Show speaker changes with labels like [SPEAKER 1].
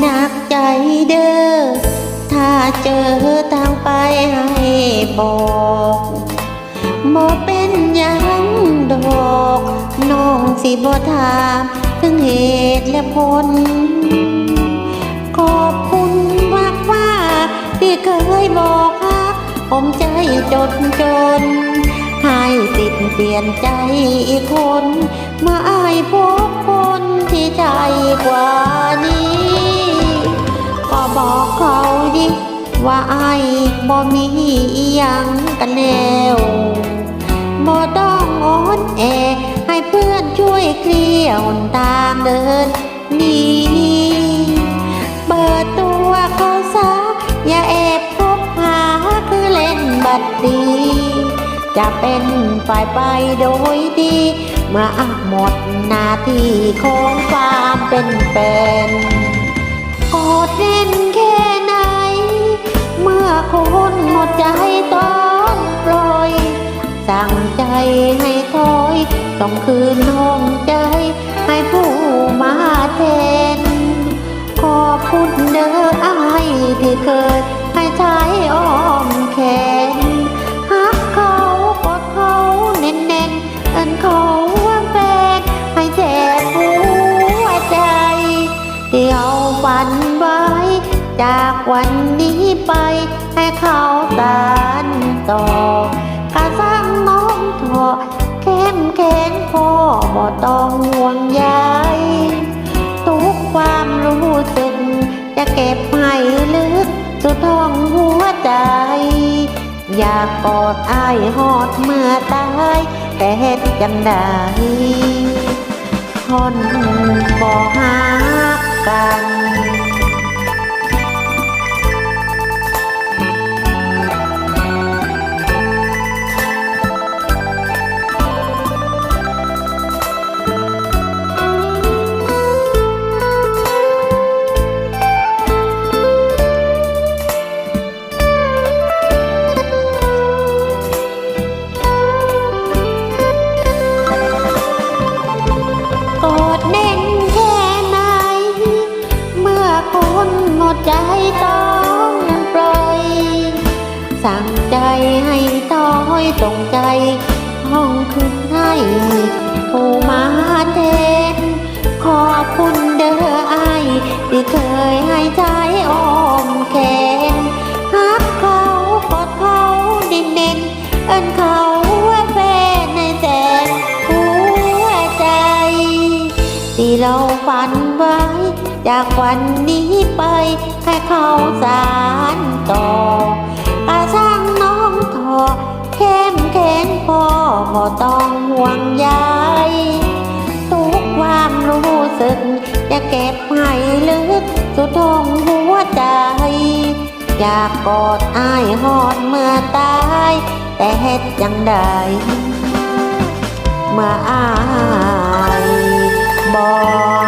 [SPEAKER 1] หนักใจเด้อ ถ้าเจอทางไปให้บอกบ่เป็นยังดอก น้องสิบ่ถามถึงเหตุและผล ขอบคุณมากว่าที่เคยบอกฮักผมใจจดจน ให้ติดเปลี่ยนใจอีกคน เมื่ออายพบคนที่ใจกว่านี้ ว่าไอายบ่มีอียังกันแล้วบ่ต้องอ่อนแอ ให้เพื่อนช่วยเคลียร์หนทางเดินนี่เปิดตัวเขาซะอย่าแอบคบหาคือเล่นบัดดี จะเป็นฝ่ายไปโดยดีเมื่อหมดหน้าที่ของความเป็นแฟนกอดแน่นแค่ คนหมดใจต้องปล่อย สั่งใจให้ถอยต้องคืนห้องใจ ให้ผู้มาแทนขอบคุณเด้ออายที่เคยให้ใช้อ้อมแขนฮักเขากดเขาแน่นๆอันเขาว่าแฟนให้แทนหัวใจที่เอาฝันไว้ จากวันนี้ไปให้เขาตานต่อกะสังน้องเถอะเข้มแข็งพ่อบ่ต้องห่วงใยทุกความรู้สึก จะเก็บให้ลึกสุดท้องหัวใจ อยากกอดอ้ายหอดเมื่อตาย แต่เฮ็ดจังได้คนบ่หากัน ใจต้องปล่อย สั่งใจให้ต้อยตรงใจ ห้องคืนให้ผู้มาแทนขอบคุณเด้อไอที่เคยให้ใจอ จากวันนี้ไปให้เข้าสารต่ออาสร้างน้องทอเข้มแข็งพอบ่ต้องห่วงใยทุกความรู้สึกจะเก็บให้ลึกสุดท้องหัวใจ อยากกอดอ้ายหอดเมื่อตาย แต่เฮ็ดจังใดเมื่ออายบอก